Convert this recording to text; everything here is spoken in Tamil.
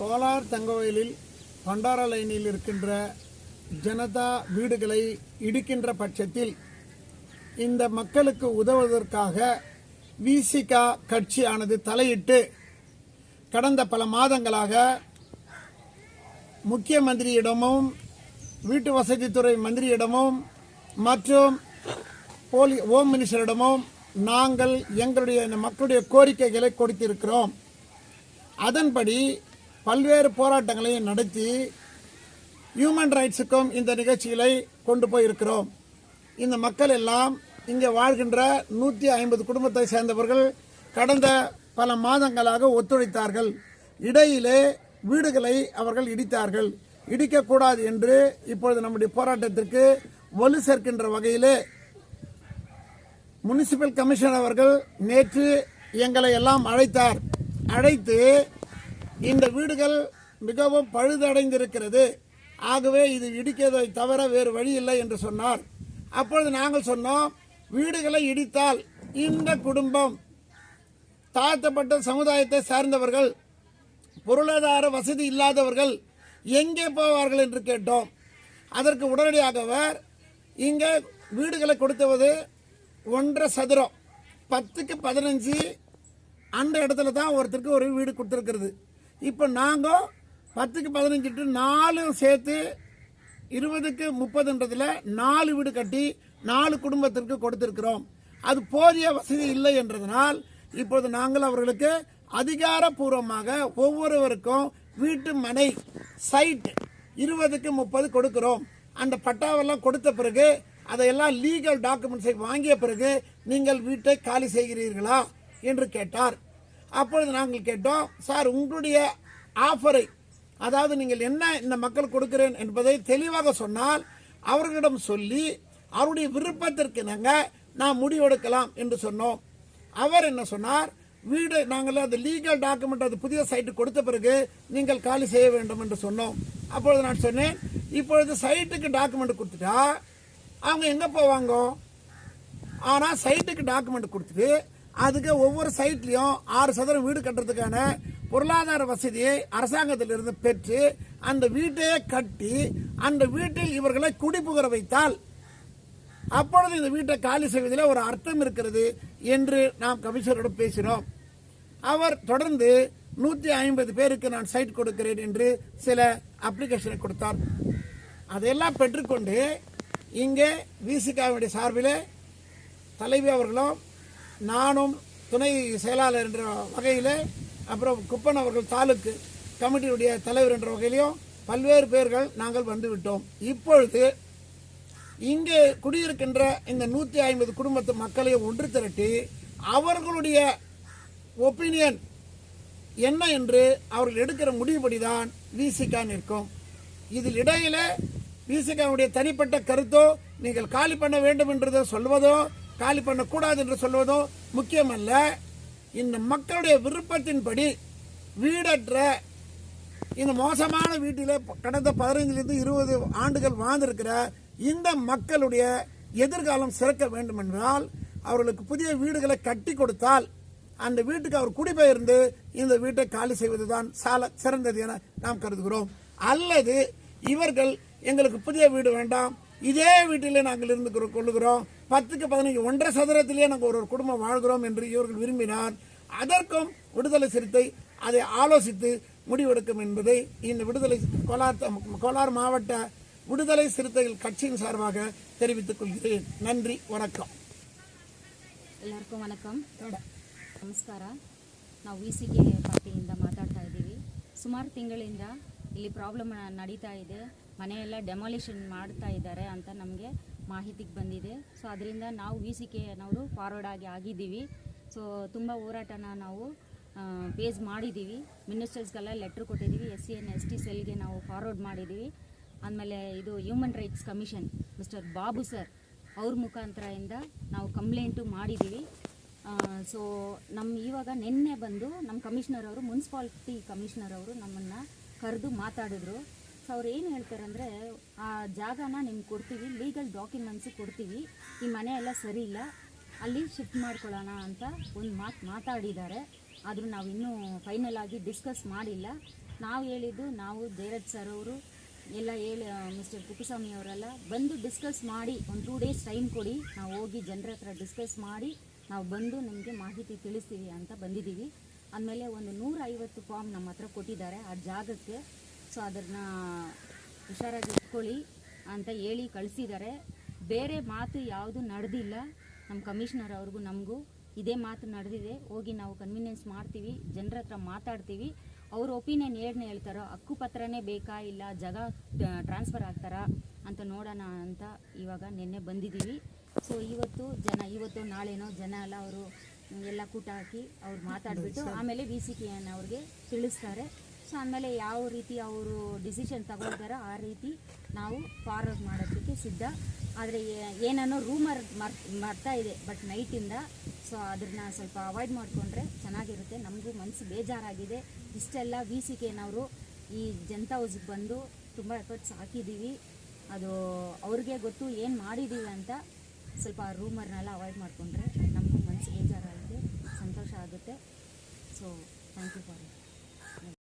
கோலார் தங்கவயலில் பண்டார லைனில் இருக்கின்ற ஜனதா வீடுகளை இடிக்கின்ற பட்சத்தில் இந்த மக்களுக்கு உதவுவதற்காக விசிகா கட்சியானது தலையிட்டு கடந்த பல மாதங்களாக முக்கிய மந்திரியிடமும் வீட்டு வசதித்துறை மந்திரியிடமும் மற்றும் போலி ஹோம் மினிஸ்டரிடமும் நாங்கள் எங்களுடைய இந்த மக்களுடைய கோரிக்கைகளை கொடுத்திருக்கிறோம். அதன்படி பல்வேறு போராட்டங்களையும் நடத்தி ஹியூமன் ரைட்ஸுக்கும் இந்த நிகழ்ச்சிகளை கொண்டு போயிருக்கிறோம். இந்த மக்கள் எல்லாம் இங்கே வாழ்கின்ற நூற்றி ஐம்பது குடும்பத்தை சேர்ந்தவர்கள் கடந்த பல மாதங்களாக ஒத்துழைத்தார்கள். இடையிலே வீடுகளை அவர்கள் இடித்தார்கள். இடிக்கக்கூடாது என்று இப்பொழுது நம்முடைய போராட்டத்திற்கு வலு சேர்க்கின்ற வகையிலே முனிசிபல் கமிஷனர் அவர்கள் நேற்று எங்களை எல்லாம் அழைத்தார். அழைத்து இந்த வீடுகள் மிகவும் பழுதடைந்திருக்கிறது. ஆகவே இது இடிக்கிறதை தவிர வேறு வழி இல்லை என்று சொன்னார். அப்பொழுது நாங்கள் சொன்னோம் வீடுகளை இடித்தால் இந்த குடும்பம் தாழ்த்தப்பட்ட சமுதாயத்தை சார்ந்தவர்கள் பொருளாதார வசதி இல்லாதவர்கள் எங்கே போவார்கள் என்று கேட்டோம். அதற்கு உடனடியாகவர் இங்கே வீடுகளை கொடுத்துவது ஒன்றரை சதுரம். பத்துக்கு பதினஞ்சு அந்த இடத்துல தான் ஒருத்தருக்கு ஒரு வீடு கொடுத்துருக்கிறது. இப்போ நாங்கள் பத்துக்கு பதினஞ்சு நாலு சேர்த்து இருபதுக்கு முப்பதுன்றதில் நாலு வீடு கட்டி நாலு குடும்பத்திற்கு கொடுத்திருக்கிறோம். அது போதிய வசதி இல்லை என்றதனால் இப்பொழுது நாங்கள் அவர்களுக்கு அதிகாரப்பூர்வமாக ஒவ்வொருவருக்கும் வீட்டு மனை சைட் இருபதுக்கு முப்பது கொடுக்கிறோம். அந்த பட்டாவெல்லாம் கொடுத்த பிறகு அதையெல்லாம் லீகல் டாக்குமெண்ட்ஸை வாங்கிய பிறகு நீங்கள் வீட்டை காலி செய்கிறீர்களா? என்று கேட்டார். அப்பொழுது நாங்கள் கேட்டோம் சார் உங்களுடைய ஆஃபரை அதாவது நீங்கள் என்ன இந்த மக்கள் கொடுக்கிறேன் என்பதை தெளிவாக சொன்னால் அவர்களிடம் சொல்லி அவருடைய விருப்பத்திற்கு நாங்கள் நாம் முடிவெடுக்கலாம் என்று சொன்னோம். அவர் என்ன சொன்னார் வீடு நாங்கள் அது லீகல் டாக்குமெண்ட் அது புதிய சைட்டு கொடுத்த பிறகு நீங்கள் காலி செய்ய வேண்டும் என்று சொன்னோம். அப்பொழுது நான் சொன்னேன் இப்பொழுது சைட்டுக்கு டாக்குமெண்ட் கொடுத்துட்டா அவங்க எங்கே போவாங்க? ஆனால் சைட்டுக்கு டாக்குமெண்ட் கொடுத்துட்டு அதுக்கு ஒவ்வொரு சைட்லேயும் ஆறு சதுரம் வீடு கட்டுறதுக்கான பொருளாதார வசதியை அரசாங்கத்திலிருந்து பெற்று அந்த வீட்டையே கட்டி அந்த வீட்டில் இவர்களை குடிபுகர வைத்தால் அப்பொழுது இந்த வீட்டை காலி செய்வதில் ஒரு அர்த்தம் இருக்கிறது என்று நாம் கமிஷனரிடம் பேசினோம். அவர் தொடர்ந்து நூற்றி ஐம்பது பேருக்கு நான் சைட் கொடுக்கிறேன் என்று சில அப்ளிகேஷனை கொடுத்தார். அதையெல்லாம் பெற்றுக்கொண்டு இங்கே விசிகாவுடைய சார்பில் தலைவி அவர்களும் நானும் துணை செயலாளர் என்ற வகையில் அப்புறம் குப்பன் அவர்கள் தாலுக்கு கமிட்டியுடைய தலைவர் என்ற வகையிலையும் பல்வேறு பேர்கள் நாங்கள் வந்துவிட்டோம் இப்பொழுது இங்கே குடியிருக்கின்ற இந்த நூற்றி ஐம்பது குடும்பத்து மக்களையும் ஒன்று திரட்டி அவர்களுடைய ஒப்பீனியன் என்ன என்று அவர்கள் எடுக்கிற முடிவுபடிதான் விசிகா நிற்கும். இதில் இடையில விசிகாவுடைய தனிப்பட்ட கருத்தோ நீங்கள் காலி பண்ண வேண்டும் என்றதோ சொல்வதோ காலி பண்ணக்கூடாது என்று சொல்வதோ முக்கியமல்ல. இந்த மக்களுடைய விருப்பத்தின்படி வீடற்ற இந்த மோசமான வீட்டில் கடந்த பதினைஞ்சிலிருந்து இருபது ஆண்டுகள் வாழ்ந்திருக்கிற இந்த மக்களுடைய எதிர்காலம் சிறக்க வேண்டும் என்றால் அவர்களுக்கு புதிய வீடுகளை கட்டி கொடுத்தால் அந்த வீட்டுக்கு அவர் குடிபெயர்ந்து இந்த வீட்டை காலி செய்வதுதான் சால சிறந்தது என நாம் கருதுகிறோம். அல்லது இவர்கள் எங்களுக்கு புதிய வீடு வேண்டாம் இதே வீட்டிலே நாங்கள் இருந்து கொள்ளுகிறோம் பத்துக்கு பதினஞ்சு ஒன்றரை சதுரத்திலே நாங்கள் ஒரு ஒரு குடும்பம் வாழ்கிறோம் என்று இவர்கள் விரும்பினார் அதற்கும் விடுதலை சிறுத்தை அதை ஆலோசித்து முடிவெடுக்கும் என்பதை இந்த விடுதலை கோலார் த- கோலார் மாவட்ட விடுதலை சிறுத்தைகள் கட்சியின் சார்பாக தெரிவித்துக் கொள்கிறேன் நன்றி வணக்கம் ಎಲ್ಲರಿಗೂ ವಣಕಂ ನಮಸ್ಕಾರ ನಾವು ವಿ ಸಿ ಕೆ ಪಾರ್ಟಿಯಿಂದ ಮಾತಾಡ್ತಾ ಇದ್ದೀವಿ ಸುಮಾರು ತಿಂಗಳಿಂದ ಇಲ್ಲಿ ಪ್ರಾಬ್ಲಮ್ ನಡೀತಾ ಇದೆ ಮನೆಯೆಲ್ಲ ಡೆಮಾಲಿಷನ್ ಮಾಡ್ತಾ ಇದ್ದಾರೆ ಅಂತ ನಮಗೆ ಮಾಹಿತಿಗೆ ಬಂದಿದೆ. ಸೊ ಅದರಿಂದ ನಾವು ವಿ ಸಿ ಕೆನವರು ಫಾರ್ವರ್ಡ್ ಆಗಿ ಆಗಿದ್ದೀವಿ. ಸೊ ತುಂಬ ಹೋರಾಟನ ನಾವು ಫೇಸ್ ಮಾಡಿದ್ದೀವಿ. ಮಿನಿಸ್ಟರ್ಸ್ಗೆಲ್ಲ ಲೆಟ್ರ್ ಕೊಟ್ಟಿದ್ದೀವಿ. S C N S T ಸೆಲ್ಗೆ ನಾವು ಫಾರ್ವರ್ಡ್ ಮಾಡಿದ್ದೀವಿ. ಆಮೇಲೆ ಇದು human rights commission mister Babu sir ಅವ್ರ ಮುಖಾಂತರದಿಂದ ನಾವು ಕಂಪ್ಲೇಂಟು ಮಾಡಿದ್ದೀವಿ. ಸೊ ನಮ್ಮ ಇವಾಗ ನಿನ್ನೆ ಬಂದು ನಮ್ಮ ಕಮಿಷನರ್ ಅವರು ಮುನ್ಸಿಪಾಲ್ಟಿ ಕಮಿಷನರ್ ಅವರು ನಮ್ಮನ್ನು ಕರೆದು ಮಾತಾಡಿದ್ರು. ಅವ್ರು ಏನು ಹೇಳ್ತಾರೆ ಅಂದರೆ ಆ ಜಾಗನ ನಿಮ್ಗೆ ಕೊಡ್ತೀವಿ ಲೀಗಲ್ ಡಾಕ್ಯುಮೆಂಟ್ಸ್ ಕೊಡ್ತೀವಿ, ಈ ಮನೆ ಎಲ್ಲ ಸರಿ ಇಲ್ಲ, ಅಲ್ಲಿ ಶಿಫ್ಟ್ ಮಾಡ್ಕೊಳ್ಳೋಣ ಅಂತ ಒಂದು ಮಾತು ಮಾತಾಡಿದ್ದಾರೆ. ಆದರೂ ನಾವು ಇನ್ನೂ ಫೈನಲ್ ಆಗಿ ಡಿಸ್ಕಸ್ ಮಾಡಿಲ್ಲ. ನಾವು ಹೇಳಿದ್ದು, ನಾವು ಜಯರಾಜ್ ಸರ್ ಅವರು, ಎಲ್ಲ ಹೇಳಿ ಮಿಸ್ಟರ್ ಕುಪ್ಪಸ್ವಾಮಿ ಅವರೆಲ್ಲ ಬಂದು ಡಿಸ್ಕಸ್ ಮಾಡಿ, ಒಂದು ಟೂ ಡೇಸ್ ಟೈಮ್ ಕೊಡಿ, ನಾವು ಹೋಗಿ ಜನರ ಹತ್ರ ಡಿಸ್ಕಸ್ ಮಾಡಿ, ನಾವು ಬಂದು ನಿಮಗೆ ಮಾಹಿತಿ ತಿಳಿಸ್ತೀವಿ ಅಂತ ಬಂದಿದ್ದೀವಿ. ಆಮೇಲೆ ಒಂದು ನೂರ ಐವತ್ತು ಫಾರ್ಮ್ ನಮ್ಮ ಹತ್ರ ಕೊಟ್ಟಿದ್ದಾರೆ ಆ ಜಾಗಕ್ಕೆ. ಸೊ ಅದನ್ನು ಹುಷಾರಾಗಿ ಇಟ್ಕೊಳ್ಳಿ ಅಂತ ಹೇಳಿ ಕಳಿಸಿದ್ದಾರೆ ಬೇರೆ ಮಾತು ಯಾವುದು ನಡೆದಿಲ್ಲ. ನಮ್ಮ ಕಮಿಷನರ್ ಅವ್ರಿಗೂ ನಮಗೂ ಇದೇ ಮಾತು ನಡೆದಿದೆ. ಹೋಗಿ ನಾವು ಕನ್ವಿನಿಯನ್ಸ್ ಮಾಡ್ತೀವಿ ಜನರ ಹತ್ರ ಮಾತಾಡ್ತೀವಿ. ಅವ್ರ ಒಪಿನಿಯನ್ ಏನು ಹೇಳ್ತಾರೋ ಹಕ್ಕುಪತ್ರನೇ ಬೇಕಾ ಇಲ್ಲ ಜಾಗ ಟ್ರಾನ್ಸ್ಫರ್ ಆಗ್ತಾರಾ ಅಂತ ನೋಡೋಣ ಅಂತ ಇವಾಗ ನಿನ್ನೆ ಬಂದಿದ್ದೀವಿ ಸೊ ಇವತ್ತು ಜನ ಇವತ್ತು ನಾಳೆನೋ ಜನ ಎಲ್ಲ ಅವರು ಎಲ್ಲ ಕೂಟ ಹಾಕಿ ಅವ್ರು ಮಾತಾಡಿಬಿಟ್ಟು ಆಮೇಲೆ ವಿ ಸಿ ಕೆ ಅವ್ರಿಗೆ ತಿಳಿಸ್ತಾರೆ. ಸೊ ಆದಮೇಲೆ ಯಾವ ರೀತಿ ಅವರು ಡಿಸಿಷನ್ ತಗೊಳ್ತಾರೋ ಆ ರೀತಿ ನಾವು ಫಾರ್ವರ್ಡ್ ಮಾಡೋದಕ್ಕೆ ಸಿದ್ಧ. ಆದರೆ ಏನನ್ನೋ ರೂಮರ್ ಮರ್ ಇದೆ ಬಟ್ ನೈಟಿಂದ ಸೊ ಅದನ್ನ ಸ್ವಲ್ಪ ಅವಾಯ್ಡ್ ಮಾಡಿಕೊಂಡ್ರೆ ಚೆನ್ನಾಗಿರುತ್ತೆ. ನಮಗೂ ಮನಸ್ಸು ಬೇಜಾರಾಗಿದೆ. ಇಷ್ಟೆಲ್ಲ ವಿ ಸಿ ಕೆನವರು ಈ ಜನತಾ ಹೌಸ್ಗೆ ಬಂದು ತುಂಬ ಎಫರ್ಟ್ಸ್ ಹಾಕಿದ್ದೀವಿ ಅದು ಅವ್ರಿಗೆ ಗೊತ್ತು ಏನು ಮಾಡಿದ್ದೀವಿ ಅಂತ ಸ್ವಲ್ಪ ಆ ರೂಮರ್ನೆಲ್ಲ ಅವಾಯ್ಡ್ ಮಾಡಿಕೊಂಡ್ರೆ ನಮಗೂ ಮನಸ್ಸು ಬೇಜಾರಾಗಿದೆ ಸಂತೋಷ ಆಗುತ್ತೆ. So thank you for